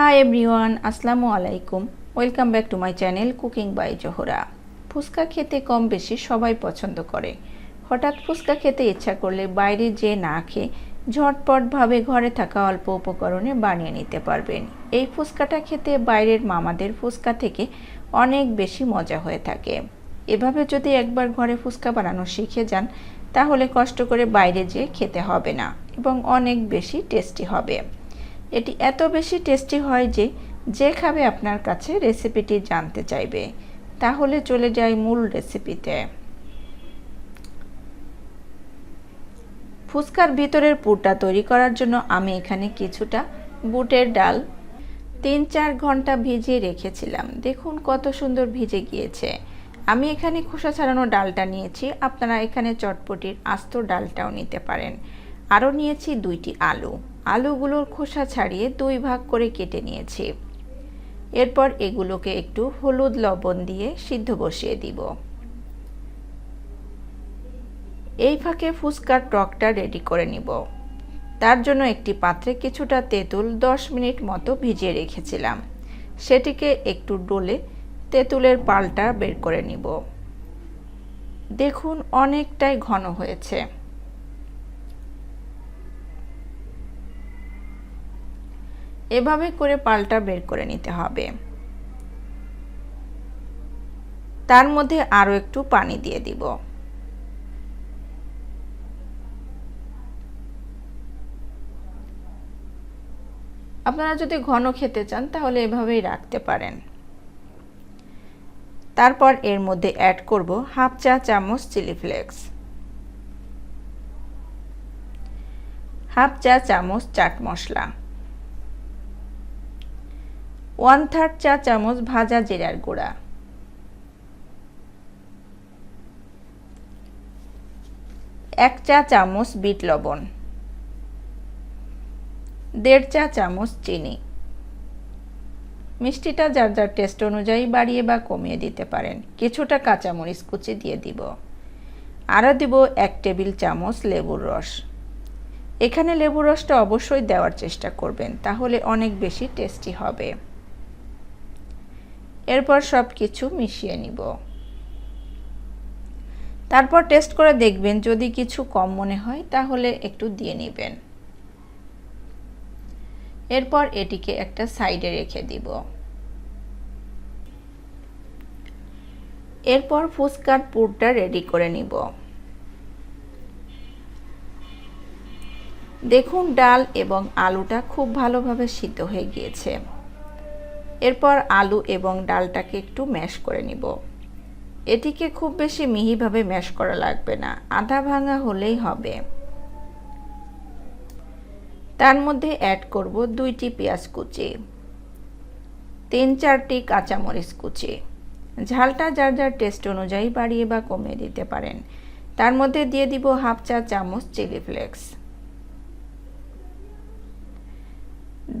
High everyone আসসালামু আলাইকুম। Welcome back to my channel cooking by Zohra fuchka খেতে কম বেশি সবাই পছন্দ করে। হঠাৎ ফুচকা খেতে ইচ্ছা করলে বাইরে যে না খেয়ে ঝটপটভাবে ঘরে থাকা অল্প উপকরণে বানিয়ে নিতে পারবেন। এই ফুচকাটা খেতে বাইরের মামাদের ফুচকা থেকে অনেক বেশি মজা হয়ে থাকে। এভাবে যদি একবার ঘরে ফুচকা বানানো শিখে যান, তাহলে কষ্ট করে বাইরে যেয়ে খেতে হবে না, এবং অনেক বেশি টেস্টি হবে। এটি এত বেশি টেস্টি হয় যে যে খাবে আপনার কাছে রেসিপিটি জানতে চাইবে, তাহলে চলে যাই মূল রেসিপিতে। ফুচকার ভিতরের পুরটা তৈরি করার জন্য আমি এখানে কিছুটা বুটের ডাল তিন চার ঘণ্টা ভিজিয়ে রেখেছিলাম। দেখুন কত সুন্দর ভিজে গিয়েছে। আমি এখানে খোসা ছাড়ানো ডালটা নিয়েছি। আপনারা এখানে চটপটির আস্ত ডালটাও নিতে পারেন। আরও নিয়েছি দুইটি আলু। আলুগুলোর খোসা ছাড়িয়ে দুই ভাগ করে কেটে নিয়েছি। এরপর এগুলোকে একটু হলুদ লবণ দিয়ে সিদ্ধ বসিয়ে দিব। এই ফাঁকে ফুচকার টকটা রেডি করে নিব। তার জন্য একটি পাত্রে কিছুটা তেঁতুল দশ মিনিট মতো ভিজিয়ে রেখেছিলাম। সেটিকে একটু ডোলে তেঁতুলের পালটা বের করে নিব। দেখুন, অনেকটাই ঘন হয়েছে। এভাবে করে পালটা বের করে নিতে হবে। তার মধ্যে আরও একটু পানি দিয়ে দিব। আপনারা যদি ঘন খেতে চান, তাহলে এভাবেই রাখতে পারেন। তারপর এর মধ্যে অ্যাড করব হাফ চা চামচ চিলি ফ্লেক্স। হাফ চা চামচ চাট মশলা। ওয়ান থার্ড চা চামচ ভাজা জিরার গুঁড়া। এক চা চামচ বিট লবণ। দেড় চা চামচ চিনি। মিষ্টিটা যার যার টেস্ট অনুযায়ী বাড়িয়ে বা কমিয়ে দিতে পারেন। কিছুটা কাঁচামরিচ কুচি দিয়ে দিব। আরও দিব এক টেবিল চামচ লেবুর রস। এখানে লেবুর রসটা অবশ্যই দেওয়ার চেষ্টা করবেন, তাহলে অনেক বেশি টেস্টি হবে। এরপর সব কিছু মিশিয়ে নিব। তারপর টেস্ট করে দেখবেন যদি কিছু কম মনে হয়, তাহলে একটু দিয়ে নেবেন। এরপর এটিকে একটা সাইডে রেখে দিব। এরপর ফুচকার পুরটা রেডি করে নিব। দেখুন ডাল এবং আলুটা খুব ভালোভাবে সিদ্ধ হয়ে গিয়েছে। এরপর আলু এবং ডালটাকে একটু ম্যাশ করে নিব। এটিকে খুব বেশি মিহিভাবে ম্যাশ করা লাগবে না, আধা ভাঙা হলেই হবে। তার মধ্যে অ্যাড করব দুইটি পেঁয়াজ কুচি, তিন চারটি কাঁচামরিচ কুচি। ঝালটা যার যার টেস্ট অনুযায়ী বাড়িয়ে বা কমিয়ে দিতে পারেন। তার মধ্যে দিয়ে দিব হাফ চা চামচ চিলি ফ্লেক্স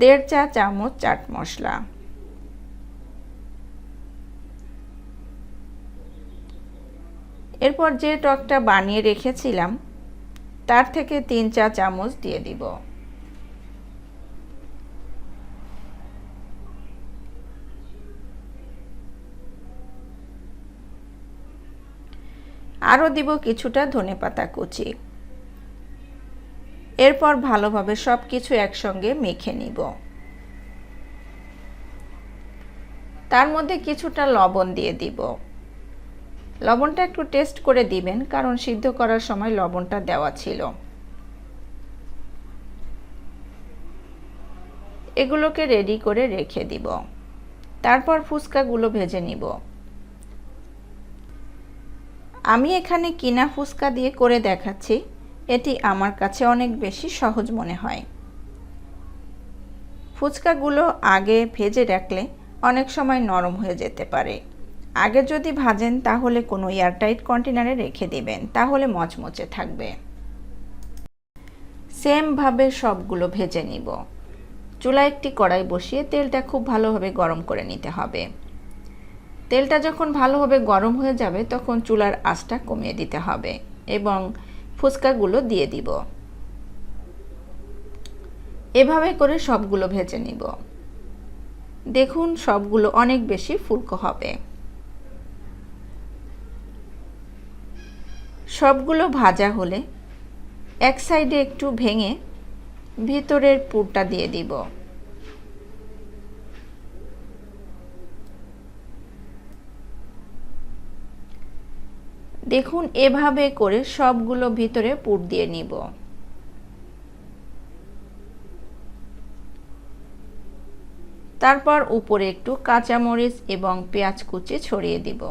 দেড় চা চামচ চাট মশলা। এরপর যে টকটা বানিয়ে রেখেছিলাম, তার থেকে তিন চা চামচ দিয়ে দিব। আরও দিব কিছুটা ধনে পাতা কুচি। এরপর ভালোভাবে সব কিছু একসঙ্গে মেখে নিব। তার মধ্যে কিছুটা লবণ দিয়ে দিব। লবণটা একটু টেস্ট করে দিবেন, কারণ সিদ্ধ করার সময় লবণটা দেওয়া ছিল। এগুলোকে রেডি করে রেখে দিব। তারপর ফুচকাগুলো ভেজে নিব। আমি এখানে কিনা ফুচকা দিয়ে করে দেখাচ্ছি। এটি আমার কাছে অনেক বেশি সহজ মনে হয়। ফুচকাগুলো আগে ভেজে রাখলে অনেক সময় নরম হয়ে যেতে পারে। আগে যদি ভাজেন, তাহলে কোনো এয়ারটাইট কন্টেনারে রেখে দেবেন, তাহলে মচমচে থাকবে। সেমভাবে সবগুলো ভেজে নিব। চুলা একটি কড়াই বসিয়ে তেলটা খুব ভালোভাবে গরম করে নিতে হবে। তেলটা যখন ভালোভাবে গরম হয়ে যাবে, তখন চুলার আঁচটা কমিয়ে দিতে হবে এবং ফুচকাগুলো দিয়ে দিব। এভাবে করে সবগুলো ভেজে নিব। দেখুন, সবগুলো অনেক বেশি ফুলকো হবে। সবগুলো ভাজা হলে এক সাইডে একটু ভেঙে ভিতরের পুরটা দিয়ে দিব। দেখুন, এভাবে করে সবগুলো ভিতরে পুর দিয়ে নিব। তারপর উপরে একটু কাঁচামরিচ এবং পেঁয়াজ কুচি ছড়িয়ে দিব।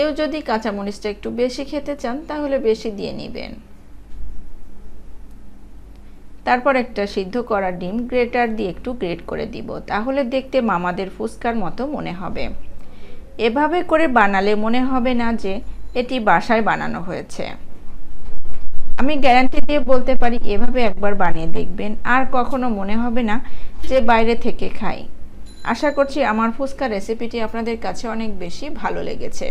কেউ যদি কাঁচামরিচটা একটু বেশি খেতে চান, তাহলে বেশি দিয়ে নেবেন। তারপর একটা সিদ্ধ করা ডিম গ্রেটার দিয়ে একটু গ্রেট করে দিব, তাহলে দেখতে মামাদের ফুচকার মতো মনে হবে। এভাবে করে বানালে মনে হবে না যে এটি বাসায় বানানো হয়েছে। আমি গ্যারান্টি দিয়ে বলতে পারি, এভাবে একবার বানিয়ে দেখবেন, আর কখনো মনে হবে না যে বাইরে থেকে খাই। আশা করছি আমার ফুচকা রেসিপিটি আপনাদের কাছে অনেক বেশি ভালো লেগেছে।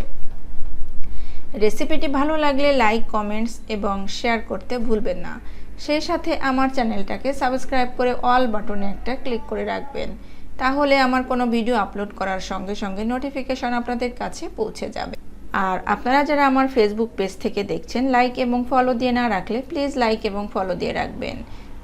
রেসিপিটি ভালো লাগলে লাইক, কমেন্টস এবং শেয়ার করতে ভুলবেন না। সেই সাথে আমার চ্যানেলটাকে সাবস্ক্রাইব করে অল বাটনে একটা ক্লিক করে রাখবেন। তাহলে আমার কোনো ভিডিও আপলোড করার সঙ্গে সঙ্গে নোটিফিকেশন আপনাদের কাছে পৌঁছে যাবে। আর আপনারা যারা আমার ফেসবুক পেজ থেকে দেখছেন লাইক এবং ফলো দিয়ে না রাখলে প্লিজ লাইক এবং ফলো দিয়ে রাখবেন।